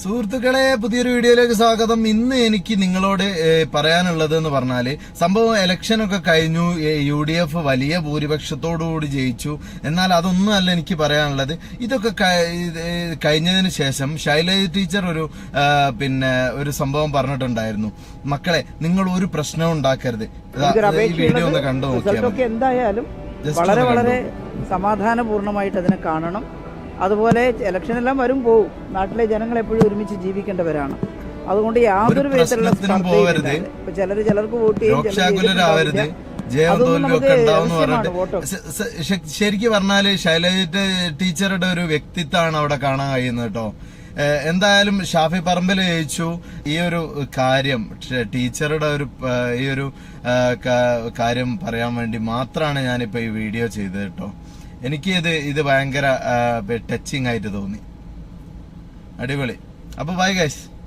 സുഹൃത്തുക്കളെ പുതിയൊരു വീഡിയോയിലേക്ക് സ്വാഗതം. ഇന്ന് എനിക്ക് നിങ്ങളോട് പറയാനുള്ളത് എന്ന് പറഞ്ഞാൽ സംഭവം ഇലക്ഷൻ ഒക്കെ കഴിഞ്ഞു. യു ഡി എഫ് വലിയ ഭൂരിപക്ഷത്തോടുകൂടി ജയിച്ചു. എന്നാൽ അതൊന്നും അല്ല എനിക്ക് പറയാനുള്ളത്. ഇതൊക്കെ കഴിഞ്ഞതിന് ശേഷം ശൈലജ ടീച്ചർ ഒരു പിന്നെ ഒരു സംഭവം പറഞ്ഞിട്ടുണ്ടായിരുന്നു. മക്കളെ നിങ്ങൾ ഒരു പ്രശ്നം ഉണ്ടാക്കരുത്. ഈ വീഡിയോ ഒന്ന് കണ്ടു നോക്കിയാൽ എന്തായാലും വളരെ വളരെ സമാധാനപൂർണമായിട്ട് അതിനെ കാണണം. അതുപോലെ ഇലക്ഷനെല്ലാം വരും പോവും. നാട്ടിലെ ജനങ്ങൾ എപ്പോഴും ഒരുമിച്ച് ജീവിക്കേണ്ടവരാണ്. അതുകൊണ്ട് യാതൊരു വിധത്തിലുള്ള പോവരുത്. ഇപ്പൊ ചിലർ ചിലർക്ക് വോട്ട് ചെയ്യും ചിലർ ശരിക്ക് പറഞ്ഞാൽ ശൈലജ ടീച്ചറുടെ ഒരു വ്യക്തിത്വമാണ് അവിടെ കാണാൻ കഴിയുന്നത് കേട്ടോ. എന്തായാലും ഷാഫി പറമ്പിൽ ചോദിച്ചു ഈ ഒരു കാര്യം ടീച്ചറുടെ ഒരു ഈ ഒരു കാര്യം പറയാൻ വേണ്ടി മാത്രമാണ് ഞാനിപ്പോ ഈ വീഡിയോ ചെയ്തത് കേട്ടോ. എനിക്ക് ഇത് ഇത് ഭയങ്കര ടച്ചിങ് ആയിട്ട് തോന്നി. അടിപൊളി. അപ്പൊ ബൈ ഗൈസ്